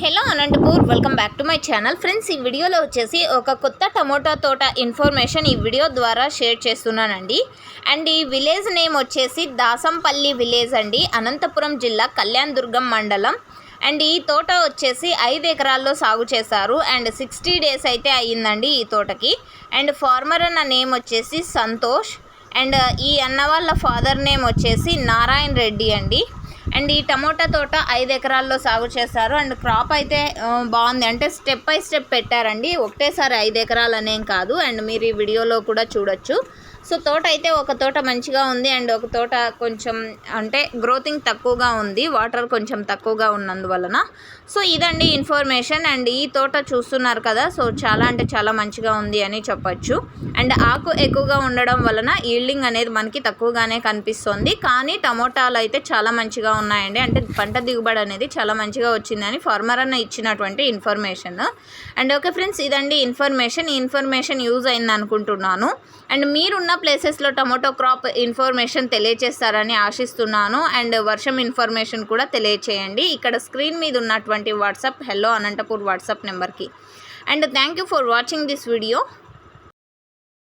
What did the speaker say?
Hello Anantapur welcome back to my channel. Friends ఈ వీడియోలో వచ్చేసి ఒక కొత్త టమోటా తోట ఇన్ఫర్మేషన్ ఈ వీడియో ద్వారా షేర్ చేస్తున్నానండి. అండ్ ఈ విలేజ్ నేమ్ వచ్చేసి దాసంపల్లి విలేజ్ అండి అనంతపురం జిల్లా కళ్యాణ్ దుర్గం మండలం. అండ్ ఈ తోట వచ్చేసి ఐదు ఎకరాల్లో సాగు చేశారు. అండ్ సిక్స్టీ డేస్ అయితే అయ్యిందండి ఈ తోటకి. అండ్ ఫార్మర్ అన్న నేమ్ వచ్చేసి సంతోష్. అండ్ ఈ అన్న వాళ్ళ ఫాదర్ నేమ్ వచ్చేసి నారాయణ రెడ్డి అండి. అండ్ ఈ టమోటా తోట ఐదు ఎకరాల్లో సాగు చేస్తారు అండ్ క్రాప్ అయితే బాగుంది. అంటే స్టెప్ బై స్టెప్ పెట్టారండి. ఒకటేసారి ఐదు ఎకరాలు అనేం కాదు. అండ్ మీరు ఈ వీడియోలో కూడా చూడొచ్చు. సో తోట అయితే ఒక తోట మంచిగా ఉంది అండ్ ఒక తోట కొంచెం అంటే గ్రోతింగ్ తక్కువగా ఉంది వాటర్ కొంచెం తక్కువగా ఉన్నందువలన. సో ఇదండి ఇన్ఫర్మేషన్ అండ్ ఈ తోట చూస్తున్నారు కదా సో చాలా అంటే చాలా మంచిగా ఉంది అని చెప్పొచ్చు. అండ్ ఆకు ఎక్కువగా ఉండడం వలన ఈల్డింగ్ అనేది మనకి తక్కువగానే కనిపిస్తుంది కానీ టమోటాలు అయితే చాలా మంచిగా ఉన్నాయండి. అంటే పంట దిగుబడి అనేది చాలా మంచిగా వచ్చిందని ఫార్మర్ అన్న ఇచ్చినటువంటి ఇన్ఫర్మేషన్. అండ్ ఓకే ఫ్రెండ్స్ ఇదండి ఇన్ఫర్మేషన్. ఈ ఇన్ఫర్మేషన్ యూజ్ అయింది అనుకుంటున్నాను అండ్ మీరున్న ప్లేసెస్లో టమోటో క్రాప్ ఇన్ఫర్మేషన్ తెలియచేస్తారని ఆశిస్తున్నాను. అండ్ వర్షం ఇన్ఫర్మేషన్ కూడా తెలియచేయండి. ఇక్కడ స్క్రీన్ మీద ఉన్నటువంటి వాట్సాప్ హెల్లో అనంతపూర్ వాట్సాప్ నెంబర్కి. And thank you for watching this video.